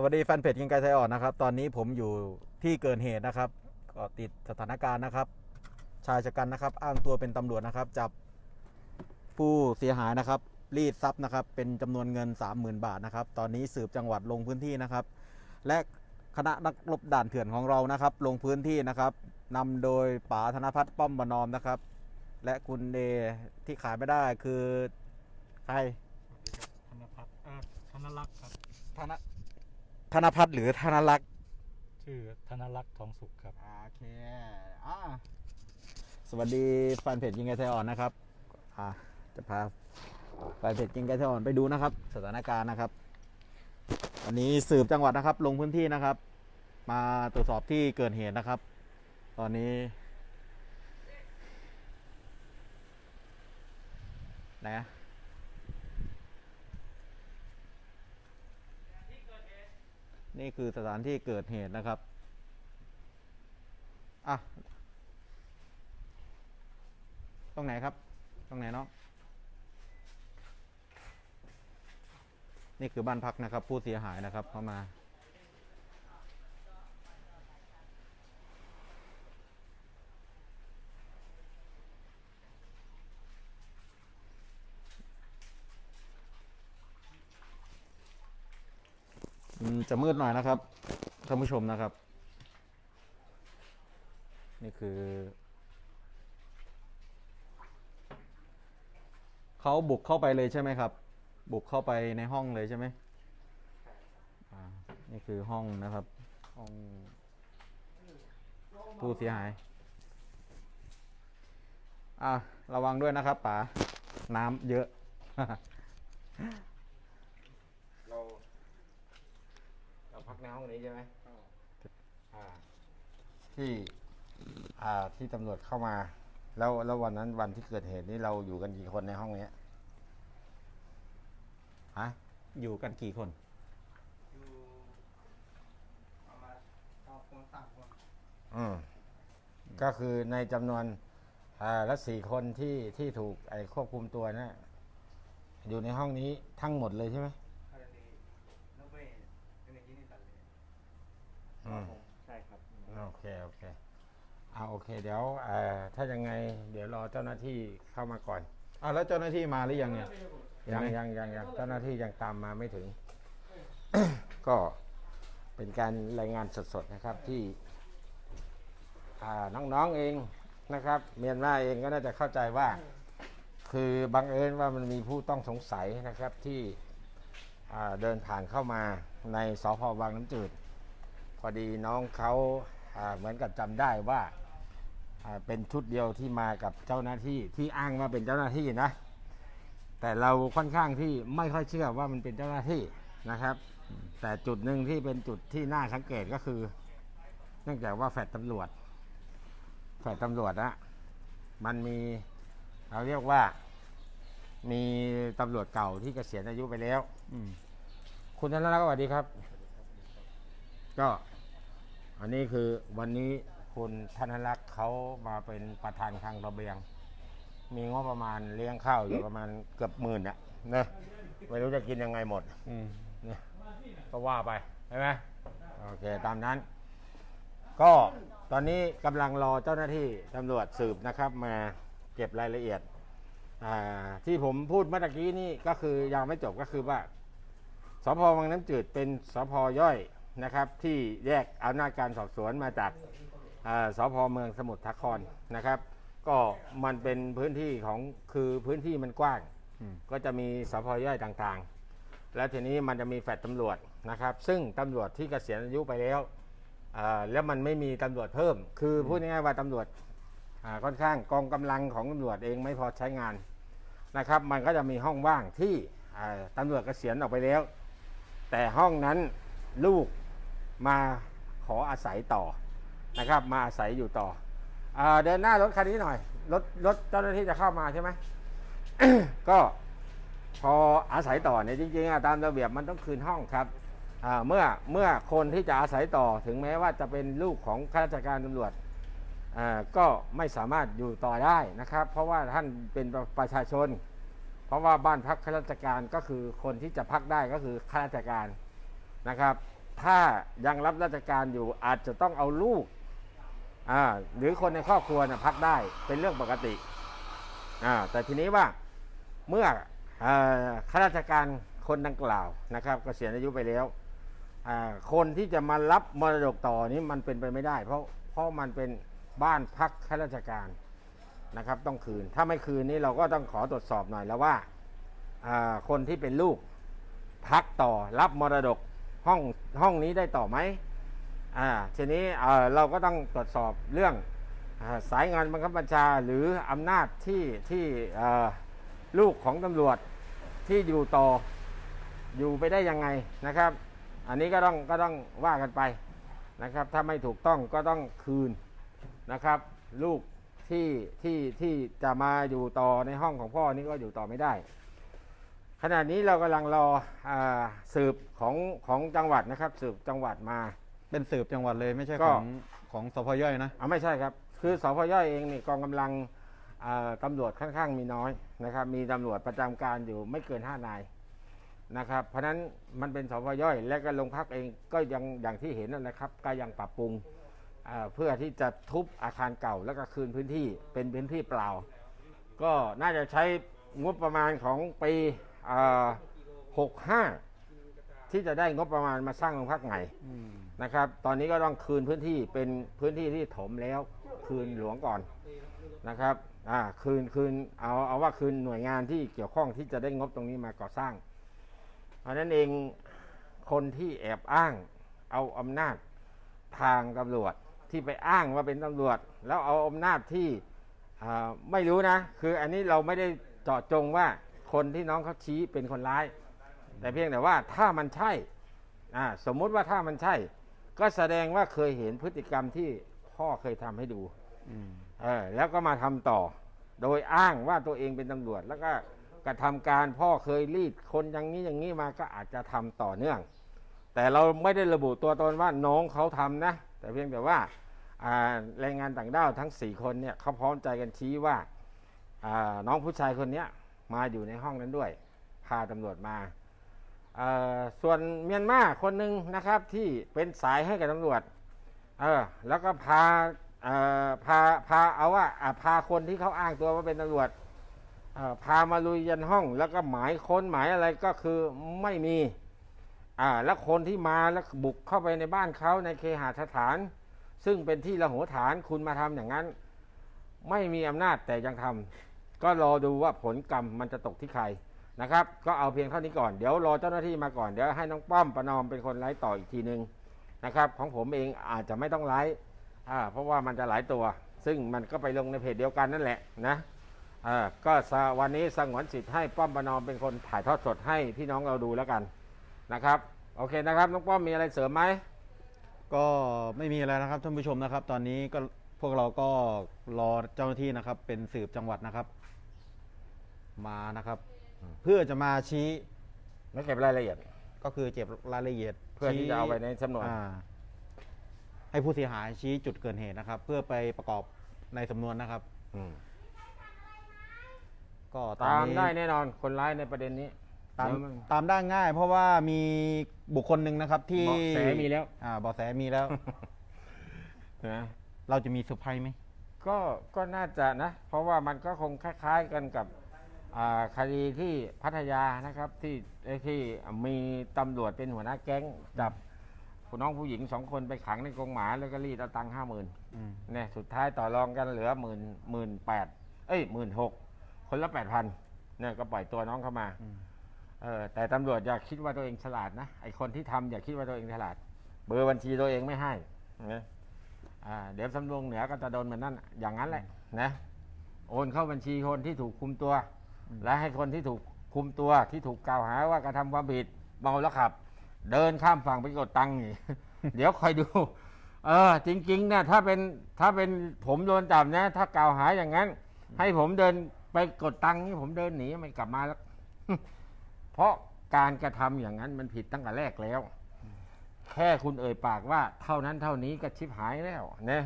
สวัสดีแฟนเพจยิงไกลไทยอ่อนนะครับ ตอนนี้ผมอยู่ที่เกิดเหตุนะครับก็ติดสถานการณ์นะครับ ชายชะกันนะครับ อ้างตัวเป็นตำรวจนะครับ จับผู้เสียหายนะครับ รีดทรัพย์นะครับ เป็นจำนวนเงิน 30,000 บาทนะครับ ตอนนี้สืบจังหวัดลงพื้นที่นะครับ และคณะนักรบด่านเถื่อนของเรานะครับ ลงพื้นที่นะครับนำโดยป๋าธนพัฒน์ป้อมบนอมนะครับ และคุณเดที่ขายไม่ได้คือใครธนพัฒน์เอ่อธนลักษณ์ครับธน ธนพัฒน์หรือธนลักษณ์ชื่อธนลักษณ์ทองสุขครับโอเคอ่าสวัสดีแฟนเพจยิงไกไทยอ่อนนะครับอ่าจะพาแฟนเพจยิงไกไทยอ่อนไปดูนะครับ สถานการณ์นะครับ วันนี้สืบจังหวัดนะครับ ลงพื้นที่นะครับ มาตรวจสอบที่เกิดเหตุนะครับ ตอนนี้ไหนอะ นี่คือสถานที่เกิดเหตุนะครับอะตรงไหนครับ ตรงไหนเนาะนี่คือบ้านพักนะครับ ผู้เสียหายนะครับเข้ามา จะมืดหน่อยนะครับท่านผู้ชมนะครับ นี่คือ เขาบุกเข้าไปเลยใช่ไหมครับ บุกเข้าไปในห้องเลยใช่ไหมนี่คือห้องนะครับ ห้องผู้เสียหาย อะ ระวังด้วยนะครับป๋าน้ำเยอะ เราเราพัก ในห้องนี้ใช่ไหมอ่า ที่อ่าที่ตำรวจเข้ามา แล้วแล้ววันนั้นวันที่เกิดเหตุนี้เราอยู่กันกี่คนในห้องเนี้ยฮะอยู่กันกี่คน อยู่ประมาณสองคนสามคนอืมก็คือในจำนวนอ่าและสี่คนที่ที่ถูกไอ้ควบคุมตัวนะอยู่ในห้องนี้ทั้งหมดเลยใช่ไหม กรณีนกเวย์เป็นอย่างนี้นี่ตัดเลย อืม ใช่ครับโอเค โอเคเอาโอเค เดี๋ยวเอ่อถ้ายังไง เดี๋ยวรอเจ้าหน้าที่เข้ามาก่อนอะแล้วเจ้าหน้าที่มาหรือยังเนี่ยยังยังยังยังเจ้าหน้าที่ยังตามมาไม่ถึง ก็เป็นการรายงานสดๆนะครับที่อ่าน้องๆเองนะครับ เมียนมาเองก็น่าจะเข้าใจว่า คือบังเอิญว่ามันมีผู้ต้องสงสัยนะครับที่อ่าเดินผ่านเข้ามาในสพบางน้ำจืด พอดีน้องเขาอ่าเหมือนกับจำได้ว่าอ่าเป็นชุดเดียวที่มากับเจ้าหน้าที่ที่อ้างว่าเป็นเจ้าหน้าที่นะ แต่เราค่อนข้างที่ไม่ค่อยเชื่อว่ามันเป็นเจ้าหน้าที่นะครับ แต่จุดหนึ่งที่เป็นจุดที่น่าสังเกตก็คือ เนื่องจากว่าแฟดตำรวจแฟดตำรวจนะมันมีเราเรียกว่ามีตำรวจเก่าที่เกษียณอายุไปแล้วอืมคุณธนรักษ์สวัสดีครับ ก็ อันนี้คือวันนี้คุณธนรักษ์เขามาเป็นประธานคลังระเบียง มีงบประมาณเลี้ยงข้าวอยู่ประมาณเกือบหมื่นอะนะไม่รู้จะกินยังไงหมดอืมเนี่ยก็ว่าไปใช่ไหมโอเคตามนั้น ก็ตอนนี้กำลังรอเจ้าหน้าที่ตำรวจสืบนะครับ มาเก็บรายละเอียดอ่าที่ผมพูดเมื่อตะกี้นี่ก็คือยังไม่จบก็คือว่าสพวังน้ำจืดเป็นสพย่อย นะครับที่แยกอำนาจการสอบสวนมาจากอ่าสพเมืองสมุทรสาครนะครับ ก็มันเป็นพื้นที่ของคือพื้นที่มันกว้างอืมก็จะมีสพย่อยต่างๆ แล้วทีนี้มันจะมีแฟดตำรวจนะครับ ซึ่งตำรวจที่เกษียณอายุไปแล้วอ่าแล้วมันไม่มีตำรวจเพิ่ม คือพูดง่ายๆว่าตำรวจอ่าค่อนข้างกองกำลังของตำรวจเองไม่พอใช้งานนะครับ มันก็จะมีห้องว่างที่อ่าตำรวจเกษียณออกไปแล้ว แต่ห้องนั้นลูก มาขออาศัยต่อนะครับ มาอาศัยอยู่ต่ออเดินหน้ารถคันนี้หน่อยรถรถเจ้าหน้าที่จะเข้ามาใช่ไหมก็พออาศัยต่อเนี่ยจริงๆตามระเบียบมันต้องคืนห้องครับเมื่อเมื่อคนที่จะอาศัยต่อถึงแม้ว่าจะเป็นลูกของข้าราชการตำรวจก็ไม่สามารถอยู่ต่อได้นะครับ เพราะว่าท่านเป็นประชาชน เพราะว่าบ้านพักข้าราชการก็คือคนที่จะพักได้ก็คือข้าราชการนะครับ ถ้ายังรับราชการอยู่อาจจะต้องเอาลูกหรือคนในครอบครัวนะพักได้เป็นเรื่องปกติแต่ทีนี้ว่าเมื่ออข้าราชการคนดังกล่าวนะครับเกษียณอายุไปแล้วคนที่จะมารับมรดกต่อนี้มันเป็นไปไม่ได้ เพราะเพราะมันเป็นบ้านพักข้าราชการนะครับ ต้องคืนถ้าไม่คืนนี้เราก็ต้องขอตรวจสอบหน่อยแล้วว่าอ่าคนที่เป็นลูกพักต่อรับมรดก ห้องห้องนี้ได้ต่อไหมอ่าทีนี้เอ่อเราก็ต้องตรวจสอบเรื่องอสายงานบังคับบัญชาหรืออำนาจที่ที่อ่อลูกของตำรวจที่อยู่ต่ออยู่ไปได้ยังไงนะครับ อันนี้ก็ต้องก็ต้องว่ากันไปนะครับ ถ้าไม่ถูกต้องก็ต้องคืนนะครับ ลูกที่ที่ที่จะมาอยู่ต่อในห้องของพ่อนี่ก็อยู่ต่อไม่ได้ ขณะนี้เรากำลังรออาสืบของของจังหวัดนะครับ สืบจังหวัดมา เป็นสืบจังหวัดเลยไม่ใช่ก็ของของสพย่อยนะอ่าไม่ใช่ครับ คือสพย่อยเองนี่กองกำลังอ่าตำรวจค่อนข้างมีน้อยนะครับ มีตำรวจประจำการอยู่ไม่เกิน5นายนะครับ เพราะฉะนั้นมันเป็นสพย่อย และก็โรงพักเองก็ยังอย่างที่เห็นนั่นแหละครับ ก็ยังปรับปรุงอ่าเพื่อที่จะทุบอาคารเก่าแล้วก็คืนพื้นที่เป็นพื้นที่เปล่า ก็น่าจะใช้งบประมาณของปี หกห้าที่จะได้งบประมาณมาสร้างโรงพักใหม่นะครับ ตอนนี้ก็ต้องคืนพื้นที่เป็นพื้นที่ที่ถมแล้วคืนหลวงก่อนนะครับอ่าคืนคืนเอาเอาว่าคืนหน่วยงานที่เกี่ยวข้องที่จะได้งบตรงนี้มาก่อสร้าง เพราะฉะนั้นเองคนที่แอบอ้างเอาอำนาจทางตำรวจที่ไปอ้างว่าเป็นตำรวจ แล้วเอาอำนาจที่อ่าไม่รู้นะ คืออันนี้เราไม่ได้เจาะจงว่า คนที่น้องเขาชี้เป็นคนร้าย แต่เพียงแต่ว่าถ้ามันใช่อ่าสมมุติว่าถ้ามันใช่ ก็แสดงว่าเคยเห็นพฤติกรรมที่พ่อเคยทำให้ดูเออแล้วก็มาทำต่อ โดยอ้างว่าตัวเองเป็นตำรวจ แล้วก็กระทำการพ่อเคยรีดคนอย่างนี้อย่างนี้มาก็อาจจะทำต่อเนื่อง แต่เราไม่ได้ระบุตัวตนว่าน้องเขาทำนะ แต่เพียงแต่ว่าอ่าแรงงานต่างด้าวทั้ง 4 คนเนี่ยเขาพร้อมใจกันชี้ว่าอ่าน้องผู้ชายคนเนี้ย มาอยู่ในห้องนั้นด้วย พาตำรวจมา ส่วนเมียนมาคนหนึ่งนะครับที่เป็นสายให้กับตำรวจ เออแล้วก็พาพาพาเอาว่าอะพาคนที่เขาอ้างตัวว่าเป็นตำรวจพามาลุยยันห้อง แล้วก็หมายค้นหมายอะไรก็คือไม่มีอ่าแล้วคนที่มาแล้วบุกเข้าไปในบ้านเขาในเคหสถาน ซึ่งเป็นที่ระโหฐานคุณมาทำอย่างนั้น ไม่มีอำนาจแต่ยังทำ ก็รอดูว่าผลกรรมมันจะตกที่ใครนะครับ ก็เอาเพียงเท่านี้ก่อน เดี๋ยวรอเจ้าหน้าที่มาก่อน เดี๋ยวให้น้องป้อมประนอมเป็นคนไลฟ์ต่ออีกทีนึงนะครับ ของผมเองอาจจะไม่ต้องไลฟ์อ่เพราะว่ามันจะหลายตัว ซึ่งมันก็ไปลงในเพจเดียวกันนั่นแหละนะก็วันนี้สงวนสิทธิ์ให้ป้อมประนอมเป็นคนถ่ายทอดสดให้พี่น้องเราดูแล้วกันนะครับ โอเคนะครับน้องป้อมมีอะไรเสริมไหมก็ไม่มีอะไรนะครับท่านผู้ชมนะครับ ตอนนี้ก็ พวกเราก็รอเจ้าหน้าที่นะครับ เป็นสืบจังหวัดนะครับ มานะครับ เพื่อจะมาชี้ไม่เก็บรายละเอียด ก็คือเก็บรายละเอียดเพื่อที่จะเอาไปในสำนวน อ่าให้ผู้เสียหายชี้จุดเกิดเหตุนะครับ เพื่อไปประกอบในสำนวนนะครับ อืมก็อนตามนี้ ได้แน่นอนคนร้ายในประเด็นนี้ตามเดี๋ยวมัน ตามได้ง่าย เพราะว่ามีบุคคลหนึ่งนะครับที่เบาะแสมีแล้ว อ่าเบาะแสมีแล้ว นะ เราจะมีเซอร์ไพรส์ไหม ก็ก็น่าจะนะ เพราะว่ามันก็คงคล้ายๆกันกับอ่าคดีที่พัทยานะครับที่ไอ้ที่มีตำรวจเป็นหัวหน้าแก๊งจับน้องผู้หญิงสองคนไปขังในกรงหมาแล้วก็รีดเอาตังค์ห้าหมื่นอืม เนี่ยสุดท้ายต่อรองกันเหลือหมื่นหมื่นแปดเอ้ยหมื่นหกคนละแปดพันเนี่ยก็ปล่อยตัวน้องเข้ามา อืม เออแต่ตำรวจอย่าคิดว่าตัวเองฉลาดนะไอคนที่ทำอย่าคิดว่าตัวเองฉลาด เบอร์บัญชีตัวเองไม่ให้นะ อ่าเดี๋ยวสำรวงเหนือก็จะโดนเหมือนนั่นอย่างนั้นแหละนะโอนเข้าบัญชีคนที่ถูกคุมตัว และให้คนที่ถูกคุมตัวที่ถูกกล่าวหาว่ากระทำความผิดเมาแล้วขับ เดินข้ามฝั่งไปกดตังค์นี่เดี๋ยวคอยดู เออ จริงๆเนี่ยถ้าเป็นถ้าเป็นผมโดนจับนะ ถ้ากล่าวหาอย่างนั้น ให้ผมเดินไปกดตังค์นี่ผมเดินหนีไม่กลับมาแล้ว เพราะการกระทำอย่างนั้นมันผิดตั้งแต่แรกแล้ว แค่คุณเอ่ยปากว่า เท่านั้นเท่านี้ก็ชิบหายแล้วนะ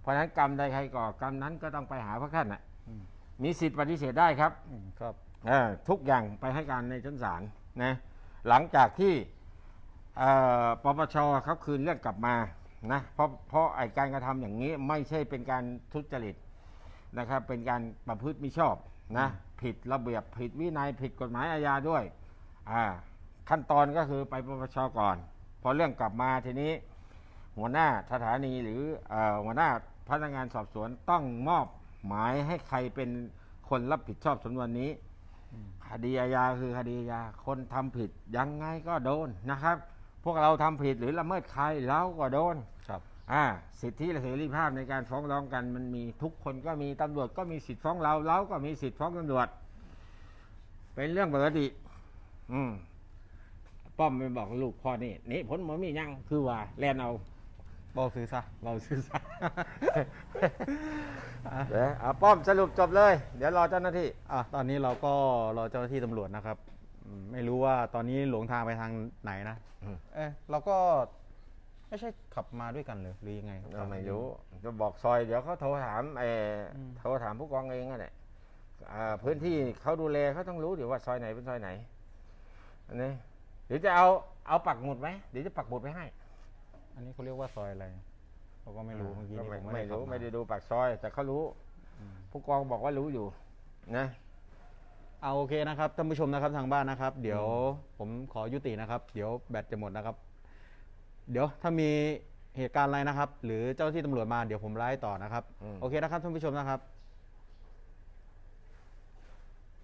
เพราะฉะนั้นกรรมใดใครก่อกรรมนั้นก็ต้องไปหาพระท่านน่ะอืมมีสิทธิ์ปฏิเสธได้ครับอืมครับเออทุกอย่างไปให้การในชั้นศาลนะหลังจากที่เอ่อปปชเขาคืนเรื่องกลับมานะเพราะเพราะไอ้การกระทำอย่างนี้ไม่ใช่เป็นการทุจริตนะครับ เป็นการประพฤติมิชอบนะผิดระเบียบผิดวินัยผิดกฎหมายอาญาด้วยอ่าขั้นตอนก็คือไปปปชก่อน พอเรื่องกลับมาทีนี้ หัวหน้าสถานีหรือเออหัวหน้าพนักงานสอบสวนต้องมอบหมายให้ใครเป็นคนรับผิดชอบสำนวนนี้ คดีอาญาคือคดีอาญาคนทำผิดยังไงก็โดนนะครับ พวกเราทำผิดหรือละเมิดใครเราก็โดนครับอ่าสิทธิและเสรีภาพในการฟ้องร้องกันมันมีทุกคนก็มีตำรวจก็มีสิทธิฟ้องเราเราก็มีสิทธิฟ้องตำรวจ เป็นเรื่องปกติ อืม ป้อมไปบอกลูกพ่อนี่นี่ผลหมอมียังคือว่าแลนเอาบอซื้อซะเราซื้อซะเดี๋ยวเอาป้อมสรุปจบเลย เดี๋ยวรอเจ้าหน้าที่ อะตอนนี้เราก็รอเจ้าหน้าที่ตำรวจนะครับอืมไม่รู้ว่าตอนนี้หลงทางไปทางไหนนะอืม เอ๊ะเราก็ไม่ใช่ขับมาด้วยกันเลยหรือยังไงเราไม่รู้จะบอกซอยเดี๋ยวเขาโทรถามเอออมโทรถามผู้กองเองนั่นแหละอ่าพื้นที่เขาดูแลเขาต้องรู้เดี๋ยวว่าซอยไหนเป็นซอยไหนอันนี้ เดี๋ยวจะเอาเอาปักหมุดไหมเดี๋ยวจะปักหมุดไปให้ อันนี้เขาเรียกว่าซอยอะไรเราก็ไม่รู้เมื่อกี้ก็นี้ไม่ผมไม่ได้รู้ขับาไม่ได้ดูปากซอย แต่เขารู้อืมผู้กองบอกว่ารู้อยู่ นะเอาโอเคนะครับท่านผู้ชมนะครับทางบ้านนะครับ เดี๋ยวผมขอยุตินะครับ เดี๋ยวแบตจะหมดนะครับ เดี๋ยวถ้ามีเหตุการณ์อะไรนะครับ หรือเจ้าหน้าที่ตำรวจมาเดี๋ยวผมไลฟ์ต่อนะครับอืมโอเคนะครับท่านผู้ชมนะครับ